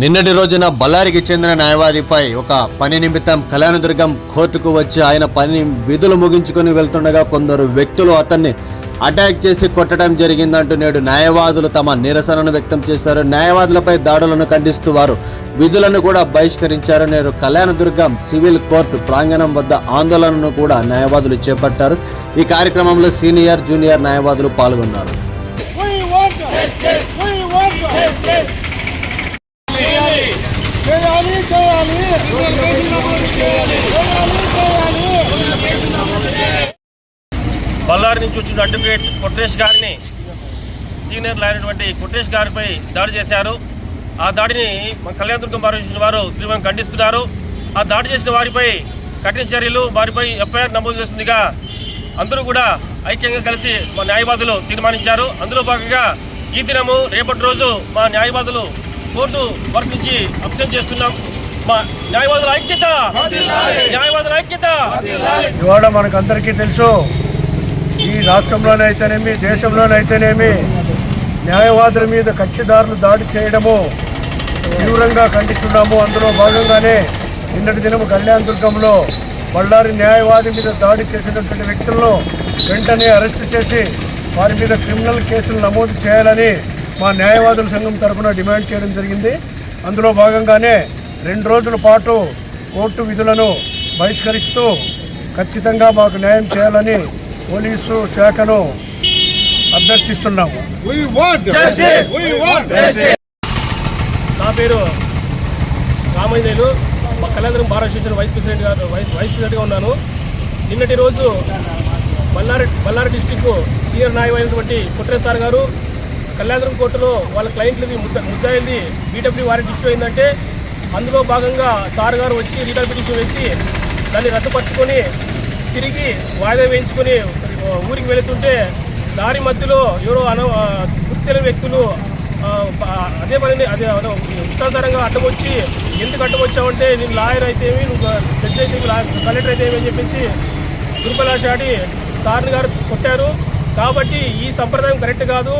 నిన్నటి రోజున బళ్ళారికి చెందిన న్యాయవాదిపై ఒక పని నిమిత్తం కళ్యాణదుర్గం కోర్టుకు వచ్చి ఆయన పని విధులు ముగించుకొని వెళ్తుండగా కొందరు వ్యక్తులు అతన్ని అటాక్ చేసి కొట్టడం జరిగిందంటూ నేడు న్యాయవాదులు తమ నిరసనను వ్యక్తం చేశారు. న్యాయవాదులపై దాడులను ఖండిస్తూ వారు విధులను కూడా బహిష్కరించారు. నేడు కళ్యాణదుర్గం సివిల్ కోర్టు ప్రాంగణం వద్ద ఆందోళనను కూడా న్యాయవాదులు చేపట్టారు. ఈ కార్యక్రమంలో సీనియర్ జూనియర్ న్యాయవాదులు పాల్గొన్నారు. చేయాలి. బళ్ళారి నుంచి వచ్చిన అడ్వకేట్ కొట్రేష్ గారిని సీనియర్ అయినటువంటి కొట్రేష్ గారిపై దాడి చేశారు. ఆ దాడిని మన కళ్యాణదుర్గం భారత వారు తీవ్రంగా ఖండిస్తున్నారు. ఆ దాడి చేసిన వారిపై కఠిన చర్యలు వారిపై ఎఫ్ఐఆర్ నమోదు చేస్తుందిగా అందరూ కూడా ఐక్యంగా కలిసి మా న్యాయవాదులు తీర్మానించారు. అందులో భాగంగా ఈ దినము రేపటి రోజు మా న్యాయవాదులు కోర్టు వర్క్ నుంచి అబ్సెంట్ చేస్తున్నాం. న్యాయవాదుల ఐక్యత! న్యాయవాదుల ఐక్యత! ఇవాళ మనకందరికీ తెలుసు ఈ రాష్ట్రంలోనే అయితేనేమి దేశంలోనే అయితేనేమి న్యాయవాదుల మీద కక్షిదారులు దాడి చేయడము తీవ్రంగా ఖండిస్తున్నాము. అందులో భాగంగానే నిన్నటి దినం కళ్యాణ్ దుర్గంలో బళ్ళారి న్యాయవాది మీద దాడి చేసినటువంటి వ్యక్తులను వెంటనే అరెస్ట్ చేసి వారి మీద క్రిమినల్ కేసులు నమోదు చేయాలని మా న్యాయవాదుల సంఘం తరఫున డిమాండ్ చేయడం జరిగింది. అందులో భాగంగానే రెండు రోజుల పాటు కోర్టు విధులను బహిష్కరిస్తూ ఖచ్చితంగా మాకు న్యాయం చేయాలని పోలీసు శాఖను అభ్యర్థిస్తున్నాము. నా పేరు రామయ్యలు మా కళ్యాణం భారత అసోసియేషన్ వైస్ ప్రెసిడెంట్ గారు వైస్ వైస్ ప్రెసిడెంట్గా ఉన్నాను. నిన్నటి రోజు బళ్ళారి బళ్ళారి డిస్టిక్ సీనియర్ న్యాయమైనటువంటి కుట్రే సార్ గారు కళ్యాణం కోర్టులో వాళ్ళ క్లయింట్లది ముద్ద ముద్దాయింది బీడబ్ల్యూ వారెంట్ ఇష్యూ అయిందంటే అందులో భాగంగా సార్ గారు వచ్చి లీగల్ పిటిషన్ వేసి దాన్ని రద్దుపరుచుకొని తిరిగి వాయిదా వేయించుకొని ఊరికి వెళుతుంటే దారి మధ్యలో ఎవరో అన గుర్తు వ్యక్తులు అదే పని అదే ఇష్టాసారంగా అడ్డమొచ్చి ఎందుకు అడ్డం వచ్చావంటే నేను లాయర్ అయితేమి నువ్వు జడ్జి అయితే కలెక్టర్ అయితేమి అని చెప్పేసి దుర్బలాషాడి సార్ని గారు కొట్టారు. కాబట్టి ఈ సంప్రదాయం కరెక్ట్ కాదు.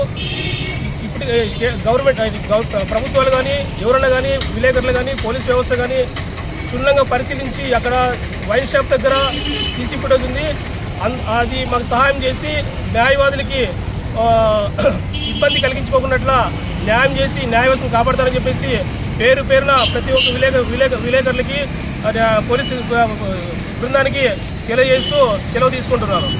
ఇప్పుడు గవర్నమెంట్ ఇది ప్రభుత్వాలు కానీ ఎవరైనా కానీ విలేకరులు కానీ పోలీస్ వ్యవస్థ కానీ క్షుణ్ణంగా పరిశీలించి అక్కడ వైన్ షాప్ దగ్గర సీసీ ఫుటేజ్ ఉంది. అన్- అది మాకు సహాయం చేసి న్యాయవాదులకి ఇబ్బంది కలిగించుకోకున్నట్లా న్యాయం చేసి న్యాయవ్యవస్థను కాపాడతారని చెప్పేసి పేరు పేరున ప్రతి ఒక్క విలేక విలేక విలేకరులకి పోలీసు బృందానికి తెలియజేస్తూ సెలవు తీసుకుంటున్నారు